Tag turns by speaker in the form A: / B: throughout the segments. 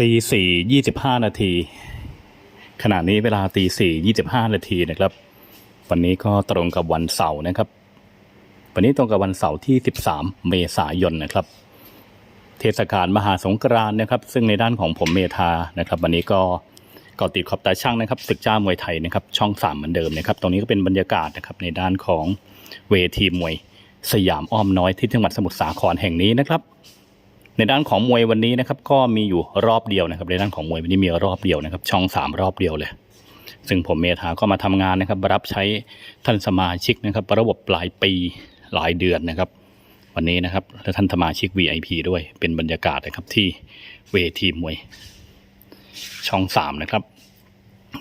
A: ตีสี่ยี่สิบห้านาทีขณะนี้เวลาตีสี่ยี่สิบห้านาทีนะครับ วันนี้ก็ตรงกับวันเสาร์นะครับ วันนี้ตรงกับวันเสาร์ที่สิบสามเมษายนนะครับ เทศกาลมหาสงกรานต์นะครับ ซึ่งในด้านของผมเมธานะครับ วันนี้ก็กาะติดขอบตาช่างนะครับศึกจ้ามวยไทยนะครับ ช่องสามเหมือนเดิมนะครับ ตรงนี้ก็เป็นบรรยากาศนะครับในด้านของเวทีมวย สยามอ้อมน้อยที่จังหวัดสมุทรสาครแห่งนี้นะครับ ในด้านของมวยวันนี้นะครับก็มีอยู่รอบเดียวนะครับ ในด้านของมวยวันนี้มีรอบเดียวนะครับ ช่องสามรอบเดียวเลย ซึ่งผมเมธาก็มาทำงานนะครับ รับใช้ท่านสมาชิกนะครับ ระบบปลายปีหลายเดือนนะครับ วันนี้นะครับและท่านสมาชิก VIP ด้วยเป็นบรรยากาศนะครับที่เวทีมวย ช่องสามนะครับ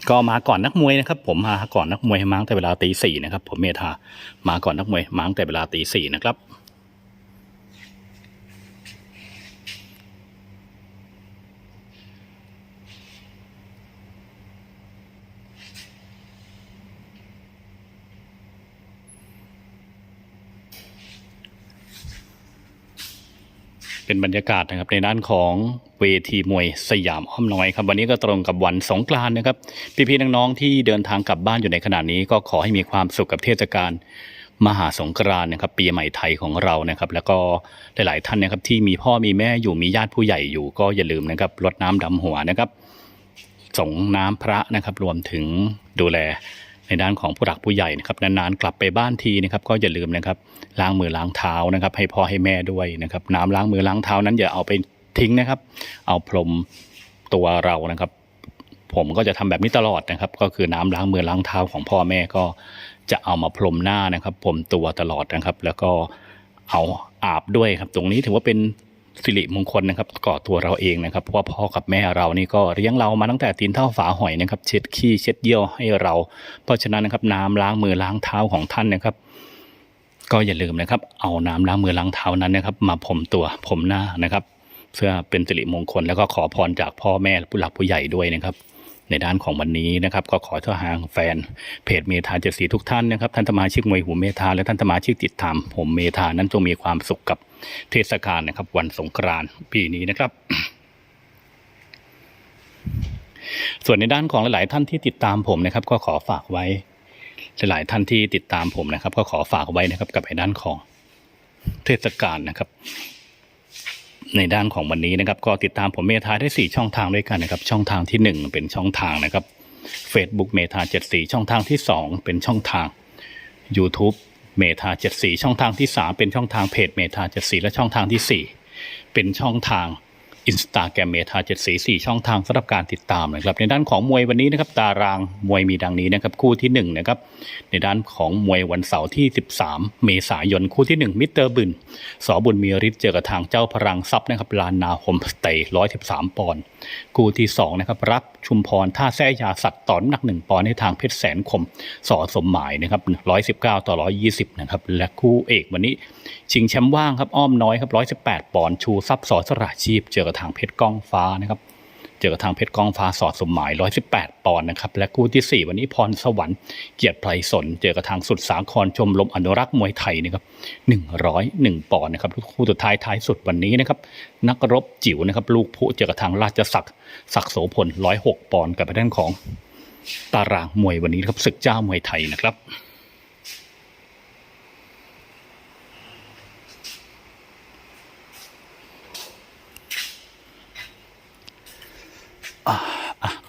A: ก็มาก่อนนักมวยนะครับ ผมมาก่อนนักมวยมาตั้งแต่เวลาตีสี่นะครับ ผมเมธามาก่อนนักมวยมาตั้งแต่เวลาตีสี่นะครับ เป็นบรรยากาศนะครับในด้านของเวทีมวยสยามอ้อมน้อยครับวันนี้ก็ตรงกับวันสงกรานต์นะครับ พี่ๆน้องๆที่เดินทางกลับบ้านอยู่ในขณะนี้ก็ขอให้มีความสุขกับเทศกาลมหาสงกรานต์นะครับปีใหม่ไทยของเรานะครับ แล้วก็หลายๆท่านนะครับที่มีพ่อมีแม่อยู่มีญาติผู้ใหญ่อยู่ก็อย่าลืมนะครับรดน้ำดำหัวนะครับส่งน้ำพระนะครับ รวมถึงดูแล ในด้านของผู้หลักผู้ใหญ่นะครับนานๆกลับไปบ้านทีนะครับก็อย่าลืมนะครับล้างมือล้างเท้านะครับ ให้พ่อให้แม่ด้วยนะครับ น้ำล้างมือล้างเท้านั้นอย่าเอาไปทิ้งนะครับ เอาพรมตัวเรานะครับ ผมก็จะทำแบบนี้ตลอดนะครับ ก็คือน้ำล้างมือล้างเท้าของพ่อแม่ก็จะเอามาพรมหน้านะครับพรมตัวตลอดนะครับ แล้วก็เอาอาบด้วยครับ ตรงนี้ถือว่าเป็น สิริมงคลนะครับก่อตัวเราเองนะครับเพราะว่าพ่อกับแม่เรานี่ก็เลี้ยงเรามาตั้งแต่ตีนเท่าฝาหอยนะครับ เช็ดขี้เช็ดเยี่ยวให้เรา เพราะฉะนั้นนะครับน้ำล้างมือล้างเท้าของท่านนะครับ ก็อย่าลืมนะครับ เอาน้ำล้างมือล้างเท้านั้นนะครับ มาผมตัวผมหน้านะครับ เพื่อเป็นสิริมงคลแล้วก็ขอพรจากพ่อแม่ผู้หลักผู้ใหญ่ด้วยนะครับ ในด้านของวันนี้นะครับก็ขอทางแฟนเพจเมธาเจ็ดสีทุกท่านนะครับท่านสมาชิกมวยหูเมธาและท่านสมาชิกติดตามผมเมธานั้นจงมีความสุขกับเทศกาลนะครับ วันสงกรานต์ปีนี้นะครับส่วนในด้านของหลาย ๆ ท่านที่ติดตามผมนะครับ ก็ขอฝากไว้ หลาย ๆ ท่านที่ติดตามผมนะครับ ก็ขอฝากไว้นะครับ กับในด้านของเทศกาลนะครับ ในด้านของวันนี้นะครับ ก็ติดตามผมเมธาได้สี่ช่องทางด้วยกันนะครับ ช่องทางที่หนึ่งเป็นช่องทางนะครับ Facebook เมธาเจ็ดสี่ช่องทางที่สองเป็นช่องทาง YouTube เมธาเจ็ดสี่ช่องทางที่สามเป็นช่องทางเพจเมธาเจ็ดสี่และช่องทางที่สี่เป็นช่องทาง อินสตาแกรมเมธาเจ็ดสีสี่ช่องทางสำหรับการติดตามนะครับ ในด้านของมวยวันนี้นะครับตารางมวยมีดังนี้นะครับคู่ที่หนึ่งนะครับในด้านของมวยวันเสาร์ที่ 13 เมษายนคู่ที่ 1 มิสเตอร์บึนสอบุญมีฤทธิ์เจอกับทางเจ้าพลังทรัพย์นะครับลานนาโฮมสเตย์113ปอนด์คู่ที่2นะครับรับชุมพรท่าแท้ยาสัตว์ต่อน้ำหนัก1ปอนด์ให้ทางเพชรแสนคมสอสมหมายนะครับ119ต่อ120นะครับและคู่เอกวันนี้ชิงแชมป์ว่างครับอ้อมน้อยครับ118ปอนด์ชูทรัพย์สอสระชีพเจอกับทางเพชรก้องฟ้านะครับเจอกับทางเพชรกองฟ้าสอดสมหมาย 118 ปอนด์นะครับและคู่ที่ 4 วันนี้พรสวรรค์เกียรติไพรสน เจอกับทางสุดสาครชมรมอนุรักษ์มวยไทยนะครับ101 ปอนด์นะครับคู่สุดท้ายท้ายสุดวันนี้นะครับนักรบจิ๋วนะครับลูกผู้เจอกับทางราชศักดิ์ศักดิ์โสพล 106 ปอนด์กับทางของตารางมวยวันนี้ครับศึกเจ้ามวยไทยนะครับ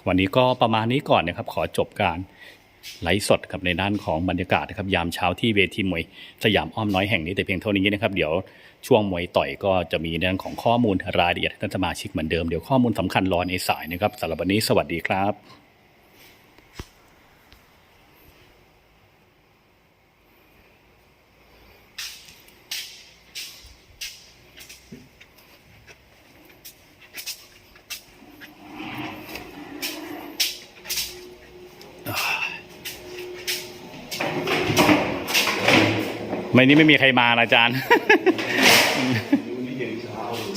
A: วันนี้ก็ประมาณนี้ก่อนนะครับ ขอจบการไลฟ์สดครับในด้านของบรรยากาศนะครับยามเช้าที่เวทีมวยสยามอ้อมน้อยแห่งนี้แต่เพียงเท่านี้นะครับเดี๋ยวช่วงมวยต่อยก็จะมีในด้านของข้อมูลรายละเอียดท่านสมาชิกเหมือนเดิมเดี๋ยวข้อมูลสำคัญรอในสายนะครับสำหรับวันนี้สวัสดีครับ ไม่นี้ไม่มีใครมานะอาจารย์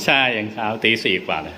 A: ใช่อย่างเช้าตีสี่กว่าเลย